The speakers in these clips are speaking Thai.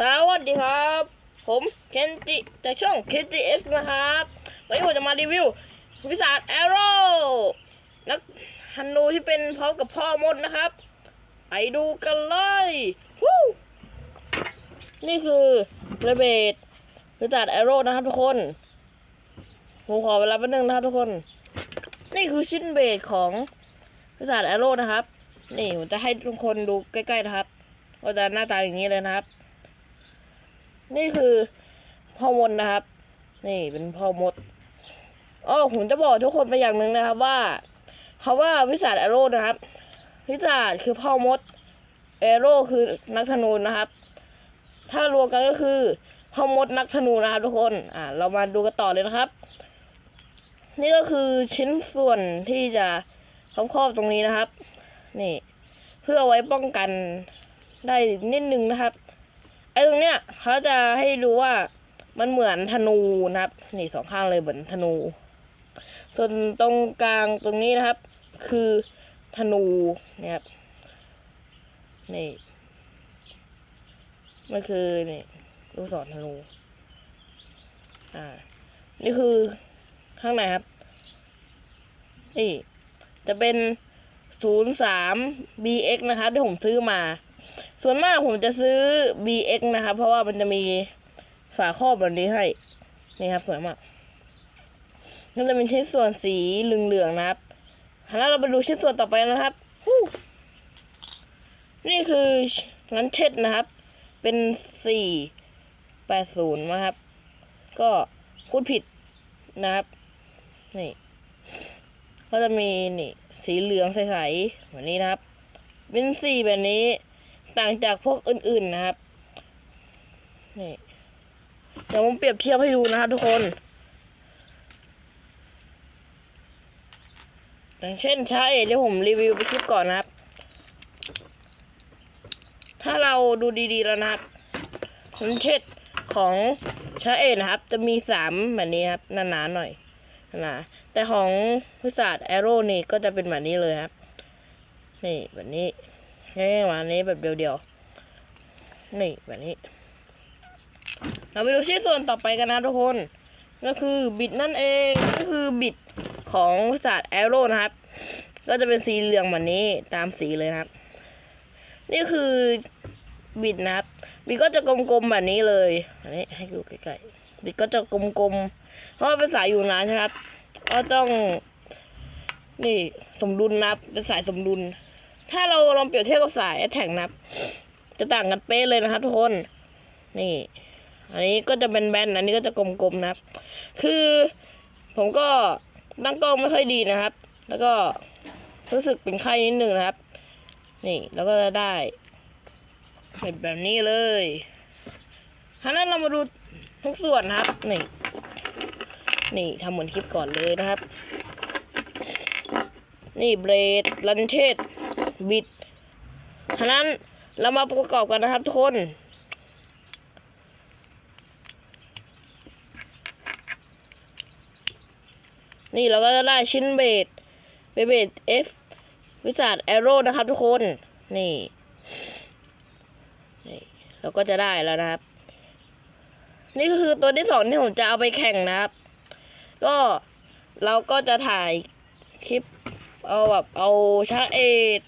สวัสดีครับ ผมเคนจิจากช่องเคนจิเอสนะครับวันนี้ผมจะมารีวิววิสาดแอโร่นักฮันนูที่เป็นพร้อมกับพ่อมดนะครับ ไปดูกันเลยวู้นี่คือระเบิดวิสาดแอโร่นะครับทุกคนผมขอเวลาแป๊บนึงนะครับทุกคน นี่คือชิ้นเบสของวิสาดแอโร่นะครับ นี่ผมจะให้ทุกคนดูใกล้ๆนะครับก็จะหน้าตาอย่างนี้เลยนะครับ นี่คือพ่อมดนะครับ นี่เป็นพ่อมดอ๋อผมจะบอกทุกคนไปอย่างหนึ่งนะครับว่าคาว่าวิสาดแอโร่นะครับ วิสาดคือพ่อมดแอโร่คือนักธนูนะครับ ถ้ารวมกันก็คือพ่อมดนักธนูนะครับทุกคนอ่าเรามาดูกันต่อเลยนะครับ นี่ก็คือชิ้นส่วนที่จะครอบครอบตรงนี้นะครับ นี่ เพื่อไว้ป้องกันได้นิดนึงนะครับ ไอ้ตรงเนี้ยเขาจะให้ดูว่ามันเหมือนธนูนะครับ นี่สองข้างเลยเหมือนธนู ส่วนตรงกลางตรงนี้นะครับ คือธนูนี่ยครับนี่มันคือนี่ลูกศรธนูอ่า นี่คือข้างในครับ นี่ จะเป็นศูนย์สาม BX นะครับที่ผมซื้อมา ส่วนมากผมจะซื้อ BX นะครับ เพราะว่ามันจะมีฝาครอบแบบนี้ให้ นี่ครับสวยมากก็จะเป็นชิ้นส่วนสีเหลืองๆนะครับแล้วเราไปดูชิ้นส่วนต่อไปนะครับ นี่คือลันเช็ดนะครับ เป็นสี่แปดศูนย์นะครับ ก็พูดผิดนะครับ นี่ ก็จะมีนี่สีเหลืองใสๆแบบนี้นะครับ เป็นสีแบบนี้ ต่างจากพวกอื่นๆนะครับ นี่ เดี๋ยวผมเปรียบเทียบให้ดูนะครับทุกคนอย่างเช่นชาเอทที่ผมรีวิวไปคลิปก่อนนะครับ ถ้าเราดูดีๆแล้วนะครับผมเช็ดของชาเอนะครับ จะมีสามแบบนี้ครับหนาๆหน่อยหนาแต่ของพิศาจแอโร่นี่ก็จะเป็นแบบนี้เลยครับ นี่แบบนี้ ง่ายๆแบบนี้แบบเดียวๆ นี่แบบนี้ เราไปดูชิ้นส่วนต่อไปกันนะทุกคน ก็คือบิดนั่นเอง ก็คือบิดของศาสตร์แอโร่นะครับ ก็จะเป็นสีเหลืองแบบนี้ตามสีเลยนะครับ นี่คือบิดนะครับ บิดก็จะกลมๆแบบนี้เลย อันนี้ให้ดูใกล้ๆ บิดก็จะกลมๆ เพราะเป็นสายอยู่นานใช่ครับ ก็ต้อง นี่สมดุลนะครับเป็นสายสมดุล ถ้าเราลองเปรียบเทียบกับสายแอทแทกนะครับ จะต่างกันเป๊ะเลยนะครับทุกคน นี่ อันนี้ก็จะเป็นแบนๆอันนี้ก็จะกลมๆนะครับ คือ ผมก็ตั้งกล้องไม่ค่อยดีนะครับ แล้วก็รู้สึกเป็นไข้นิดนึงนะครับ นี่แล้วก็จะได้เป็นแบบนี้เลยทีนั้นเรามาดูทุกส่วนนะครับ นี่ นี่ทำเหมือนคลิปก่อนเลยนะครับ นี่เบรดลันเชต บิดทีนั้นเรามาประกอบกันนะครับทุกคนนี่เราก็จะได้ชิ้นเบสเบเบสเอสวิสาดแอโร่นะครับทุกคน นี่ นี่ เราก็จะได้แล้วนะครับ นี่ก็คือตัวที่สองที่ผมจะเอาไปแข่งนะครับ ก็เราก็จะถ่ายคลิป เอาแบบเอาชาเอท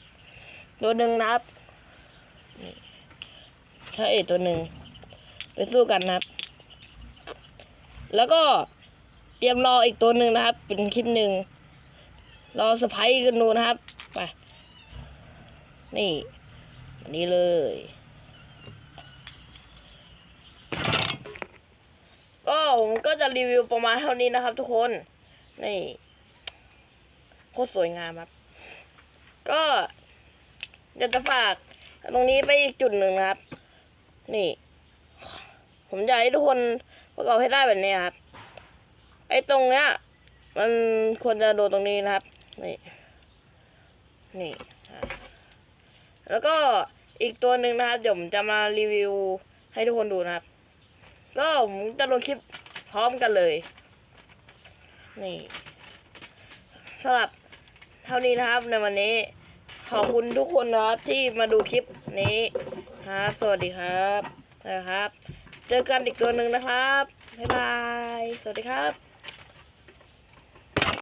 ตัวหนึ่งนะครับนี่ชาเอทตัวหนึ่งไปสู้กันนะครับ แล้วก็เตรียมรออีกตัวหนึ่งนะครับ เป็นคลิปหนึ่งรอสไพร์กันดูนะครับไปนี่อันนี้เลย ก็ผมก็จะรีวิวประมาณเท่านี้นะครับ ทุกคนนี่โคตรสวยงามครับ ก็ อยากจะฝาก ตรงนี้ไปอีกจุดหนึ่งนะครับ นี่ ผมอยากให้ทุกคนประกอบให้ได้แบบนี้ครับ ไอ้ตรงเนี้ย มันควรจะโดนตรงนี้นะครับ นี่ นี่ แล้วก็อีกตัวหนึ่งนะครับเดี๋ยวผมจะมารีวิวให้ทุกคนดูนะครับ ก็ผมจะลงคลิปพร้อมกันเลย นี่สำหรับเท่านี้นะครับในวันนี้ ขอบคุณทุกคนนะครับที่มาดูคลิปนี้ครับ สวัสดีครับนะครับ เจอกันอีกตัวหนึ่งนะครับ บ๊ายบาย สวัสดีครับ